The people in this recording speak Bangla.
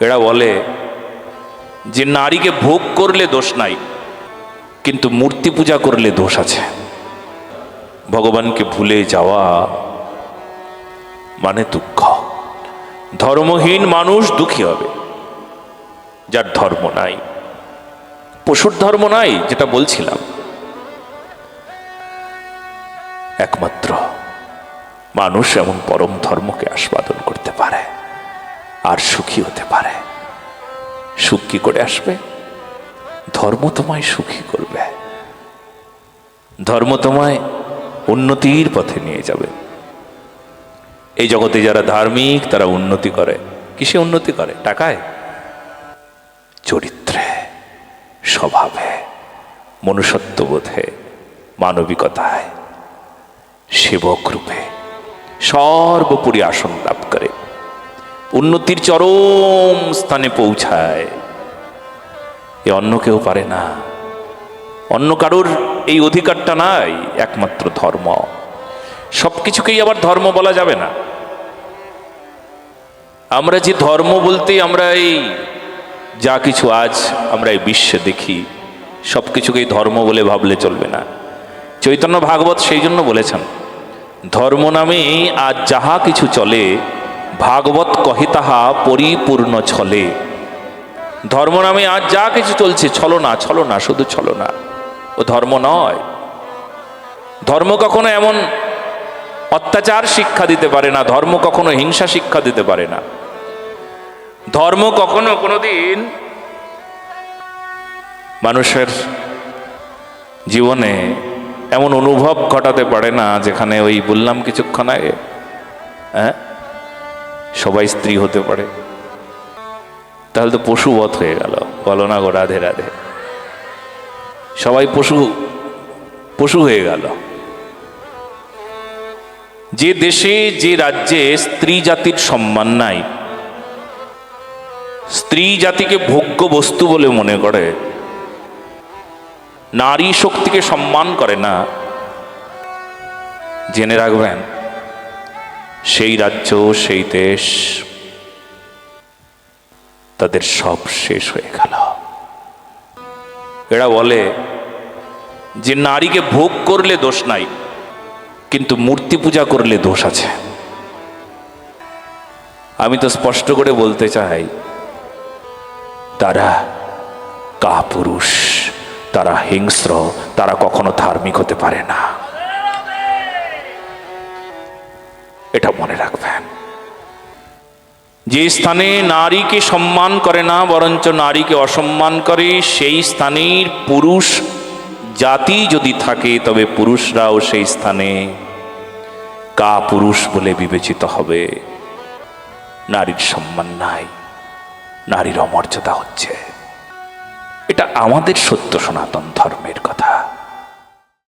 এরা বলে যে নারীকে ভোগ করলে দোষ নাই, কিন্তু মূর্তি পূজা করলে দোষ আছে। ভগবানকে ভুলে যাওয়া মানে দুঃখ। ধর্মহীন মানুষ দুঃখী হবে, যার ধর্ম নাই। পশুর ধর্ম নাই, যেটা বলছিলাম। একমাত্র মানুষ এমন পরম ধর্মকে আস্বাদন করতে পারে। আর সুখী হতে পারে। সুখ কি করে আসবে? ধর্ম তোমায় সুখী করবে। ধর্ম তোমায় উন্নতির পথে নিয়ে যাবে। এই জগতে যারা ধার্মিক, তারা উন্নতি করে। কিসে উন্নতি করে? টাকায়? চরিত্রে, স্বভাবে, মনুষ্যত্ববোধে, মানবিকতায়, সেবক রূপে, সর্বোপরি আসন লাভ উন্নতির চরম স্থানে পৌঁছায়। এ অন্য কেউ পারে না। অন্য কারোর এই অধিকারটা নাই, একমাত্র ধর্ম। সব কিছুকেই আবার ধর্ম বলা যাবে না। আমরা যে ধর্ম বলতে আমরা এই যা কিছু আজ আমরা এই বিশ্বে দেখি সব কিছুকেই ধর্ম বলে ভাবলে চলবে না। চৈতন্য ভাগবত সেই জন্য বলেছেন, ধর্ম নামে আজ যাহা কিছু চলে ভাগবত কহে তাহা পরিপূর্ণ ছলে। ধর্ম নামে আজ যা কিছু চলছে, ছলো না ছলো না, শুধু ছলো না। ও ধর্ম নয়। ধর্ম কখনো এমন অত্যাচার শিক্ষা দিতে পারে না, ধর্ম কখনো হিংসা শিক্ষা দিতে পারে না। ধর্ম কখনো কোনোদিন মানুষের জীবনে এমন অনুভব ঘটাতে পারে না, যেখানে ওই বললাম কিছুক্ষণ আগে হ্যাঁ? সবাই স্ত্রী হতে পারে। তাহলে তো পশুবধ হয়ে গেল। বলো না গো, রাধে রাধে। সবাই পশু পশু হয়ে গেল। যে দেশে, যে রাজ্যে স্ত্রী জাতির সম্মান নাই, স্ত্রী জাতিকে ভোগ্য বস্তু বলে মনে করে, নারী শক্তিকে সম্মান করে না, জেনে রাখবেন সেই রাজ্য, সেই দেশ, তাদের সব শেষ হয়ে গেল। এরা বলে যে নারীকে ভোগ করলে দোষ নাই, কিন্তু মূর্তি পূজা করলে দোষ আছে। আমি তো স্পষ্ট করে বলতে চাই, তারা কা পুরুষ তারা হিংস্র, তারা কখনো ধার্মিক হতে পারে না। মনে রাখবেন। যে স্থানে নারীকে সম্মান করে না, বরঞ্চ নারীকে অসম্মান করে, সেই স্থানের পুরুষ জাতি যদি থাকে, তবে পুরুষরাও সেই স্থানে কা পুরুষ বলে বিবেচিত হবে। নারীর সম্মান নাই, নারীর অমর্যাদা হচ্ছে। এটা আমাদের সত্য সনাতন ধর্মের কথা।